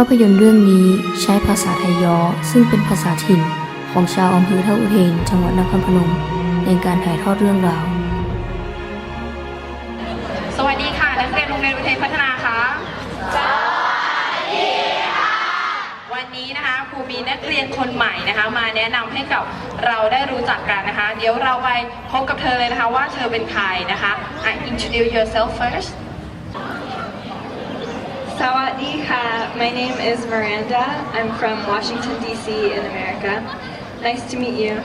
ภาพยนตร์เรื่องนี้ใช้ภาษาไทยยอซึ่งเป็นภาษาถิ่นของชาวอำเภอท่าอุเทน จังหวัดนครพนม ในการถ่ายทอดเรื่องราว สวัสดีค่ะ นักเรียนโรงเรียนอุเทนพัฒนาค่ะสวัสดีค่ะ วันนี้นะคะครูมีนักเรียนคนใหม่นะคะ มาแนะนำให้กับเราได้รู้จักกันนะคะ เดี๋ยวเราไปพบกับเธอเลยนะคะว่าเธอเป็นใครนะคะอะ introduce yourself first Sawadee My name is Miranda. I'm from Washington, D.C. in America. Nice to meet you.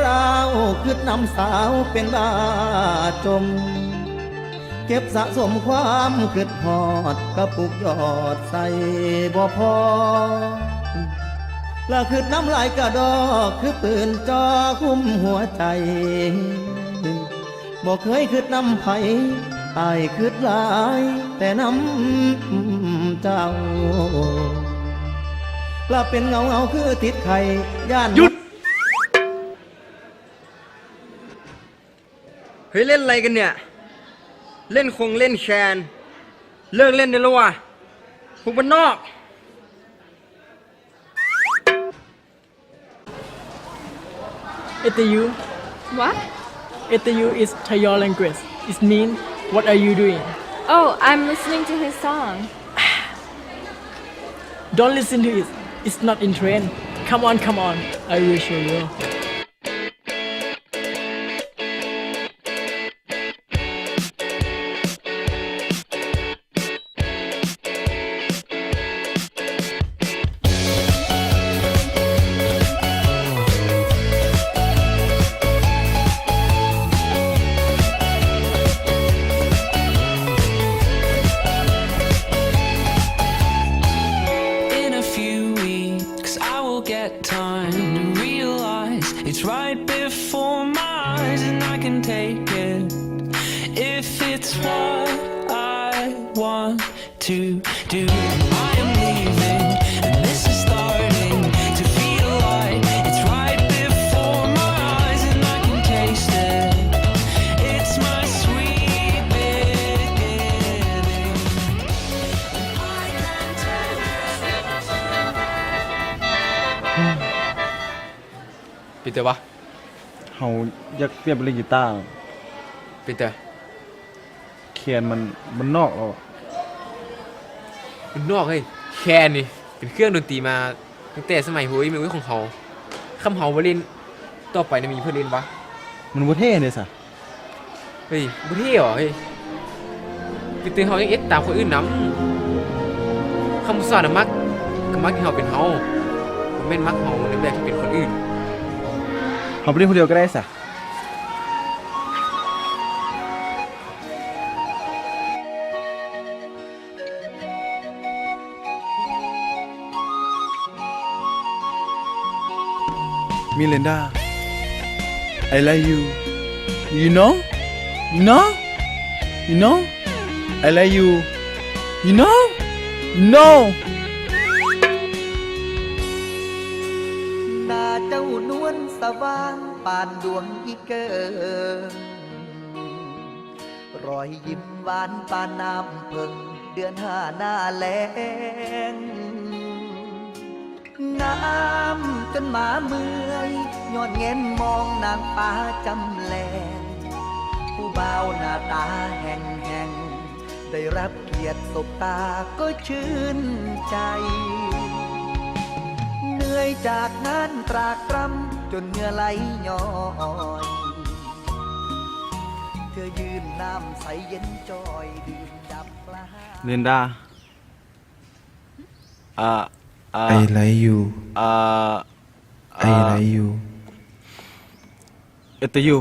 เราคืดนำสาวเป็นบาจม เก็บสะสมความคืดหอดกระปุกยอดใส่บ่พอละคืดน้ำลายกระดอกคือปืนจอคุ้มหัวใจบ่เคยคืดน้ำไผอายคืดหลาย แต่น้ำเจ้าลาเป็นเงาเงาคือติดไข่ย่านหยุด เฮ้ยเล่นอะไรกันเนี่ย เล่นคงเล่นแชน เลิกเล่นได้แล้ววะพวกบ้านนอก ATU. What? ATU is Thai language. It means what are you doing? Oh, I'm listening to his song. Don't listen to it. It's not in trend. Come on, come on. I will show you. It's right before my eyes, and I can take it. If it's what I want to ปิดเตอร์วะเฮาอยากเปลี่ยนไปเล่นกีตาร์ปิดเตอร์เคียนมันมันนอกแล้วอะมันนอกเฮ้ยแคนนี่เป็นเครื่องดนตรีมาตั้งแต่สมัยโหยมีไว้ของเขาคำเฮาบ่เล่นต่อไปนะมีเพื่อนเล่นวะมันบ่เท่เลยสะเฮ้ยบ่เท่หรอเฮ้ยเป็นตื่นเฮายังเอ็ดตามคนอื่นนำคำสอนน่ะมักก็มักที่เฮาเป็นเฮาบ่แม่นมักเฮาในแบบที่เป็นคนอื่น เฮาไปเล่นคนเดียวก็ได้สะมิเลนดา I like you you know you know you know I like you you know you สว่างปานดวงอีเกิงรอยยิ้มหวานปานน้ำเพิงเดือนห้าหน้าแลงน้ำจนหมาเมื่อยย้อนเงินมองนางฟ้าจำแลงผู้บ่าวหน้าตาแห่งแห่งได้รับเกียรติสบตาก็ชื่นใจ นื่อยจากงานตรากตรำจนเหงื่อไหลย้อยเธอยืนน้ำใสเย็นจอยดื่มดับกระหายเรนดาอ่าอ่า I like you อ่า I like you เอตยู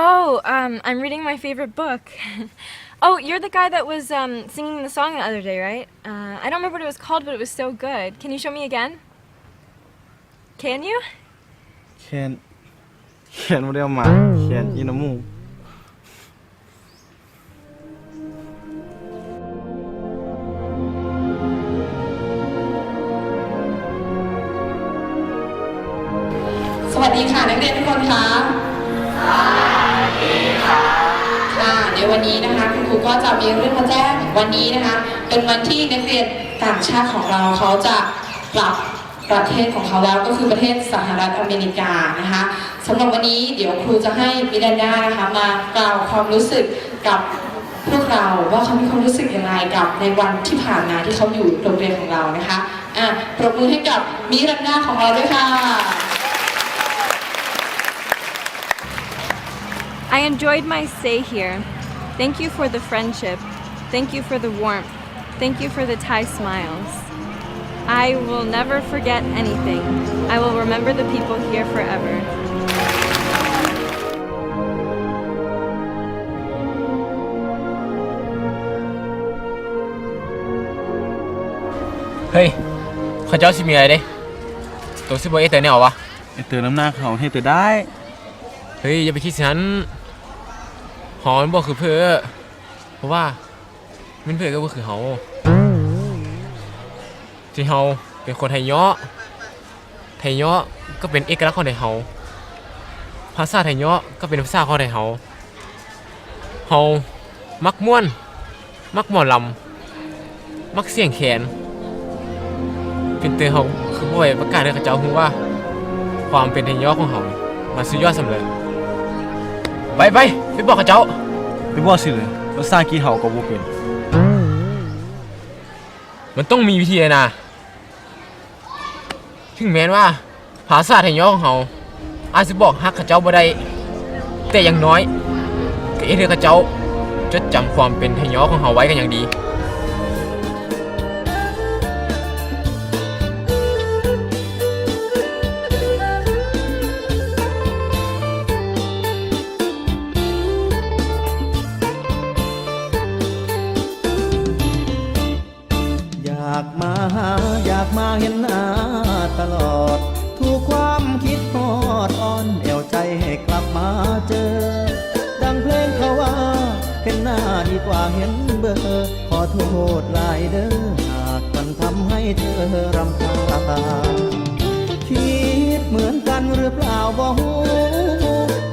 Oh, um, I'm reading my favorite book. oh, you're the guy that was um, singing the song the other day, right? Uh, I don't remember what it was called, but it was so good. Can you show me again? Can you? Can. Can วันนี้นะคะคุณครูก็จะมีเรื่องมาแจ้งวันนี้นะคะ เป็นวันที่นักเรียนต่างชาติของเราเขาจะกลับประเทศของเขาแล้วก็คือประเทศสหรัฐอเมริกานะคะสำหรับวันนี้เดี๋ยวครูจะให้มิรันดานะคะมากล่าวความรู้สึกกับพวกเราว่าเขามีความรู้สึกอยังไงกับในวันที่ผ่านมาที่เขาอยู่โรงเรียนของเรานะคะอะปรบมือให้กับมิรันดาของเราด้วยค่ะ I enjoyed my stay here. Thank you for the friendship. Thank you for the warmth. Thank you for the Thai smiles. I will never forget anything. I will remember the people here forever. เฮ้ยเขาเจ้าสิมีอะไรเด้ตัวสิบ่เอเตอร์แนววะ ไอเตือนน้ำหน้าเขาให้แต่ได้ เฮ้ยอย่าไปคิดสินั้นห อมันบ่คือเพื่อเพราะว่ามันเพื่อก็บ่คือเฮาที่เฮาเป็นคนไทยเยาะไทยเยาะก็เป็นเอกลักษณ์ของไทยเฮาภาษาไทยเยาะก็เป็นภาษาของไทยเฮาเฮามักม่วน มักหมอลำมักเสียงแขน เป็นเตือเฮาคือบ่ไว้ประกาศให้เขาเจ้าฮู้ว่า ความเป็นไทยเยาะของเฮามันสุดยอดสำเร็จ ไปไปไปบอกกับเจ้า ไปบอกสิเลยภาษาอังกฤษเขาก็บ่เป็นมันต้องมีวิธีนะ ถึงแม้ว่าภาษาไทยย่อของเขาอาจจะบอกฮักกับเจ้าบ่ได้ แต่อย่างน้อยก็เอเธอกับเจ้าจดจำความเป็นไทยย่อของเขาไว้กันอย่างดีากมาหาอยากมาเห็นหน้าตลอดทุกความคิดฮอดอ่อนเอวใจให้กลับมาเจอ ดังเพลงเขาว่า เห็นหน้าดีกว่าเห็นเบอร์ขอโทษหลายเด้อหากมันทำให้เธอรำคาญคิดเหมือนกันหรือเปล่าบ่ฮู้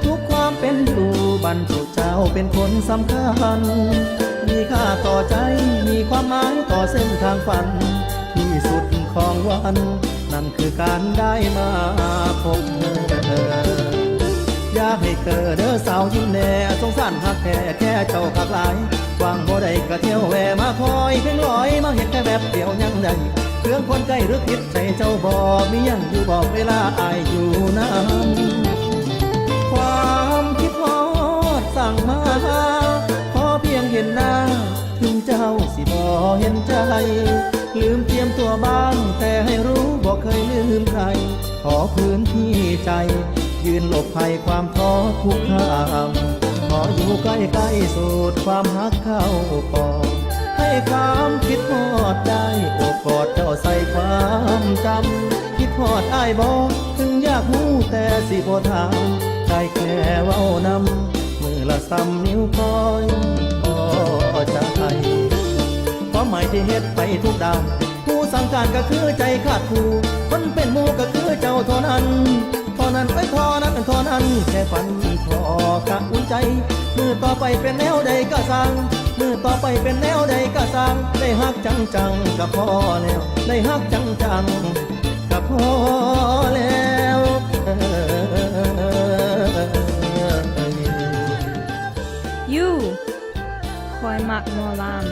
ทุกความเป็นอยู่บรรจุเจ้าเป็นคนสำคัญ มีค่าต่อใจ มีความหมายต่อเส้นทางฝัน ที่สุดของวัน นั่นคือการได้มาพบเธอ อยากให้เกิดเด้อสาวยิ้มแน่สงสารหักแค่แค่เจ้าขักหลายวางบ่ได้ก็เที่ยวแวมาคอยเพียงลอยมาเห็นแค่แบบเดียวยังได้เครื่องคนใกล้หรือผิดใจเจ้าบอกมียังอยู่บอกเวลาอายอยู่น้ำ ลืมเตรียมตัวบ้างแต่ให้รู้บอกเคยลืมใคร ขอพื้นที่ใจ ยืนหลบภัยความท้อทุกข้ามขออยู่ใกล้ๆสูดความฮักเข้าปอดให้ความคิดฮอดได้โอบกอดเจ้าใส่ความจำคิดฮอดอ้ายบอกถึงอยากหู้แต่สิบ่ถามได้แค่ว้านำมือละซ้ำนิ้วคอย ความหมายที่เฮ็ดไปทุกด้านผู้สั่งการก็คือใจขาดผู้คนเป็นหมู่ก็คือเจ้าเท่านั้นเท่านั้นไว้ท่านั้นท่านั้นแค่ฝันพอกะอุ่นใจ มือต่อไปเป็นแนวใดก็สั่งมือต่อไปเป็นแนวใดก็สั่งได้ฮักจังจังๆก็พอแล้ว ได้ฮักจังจังๆก็พอแล้ว You, Koi Mak Molam.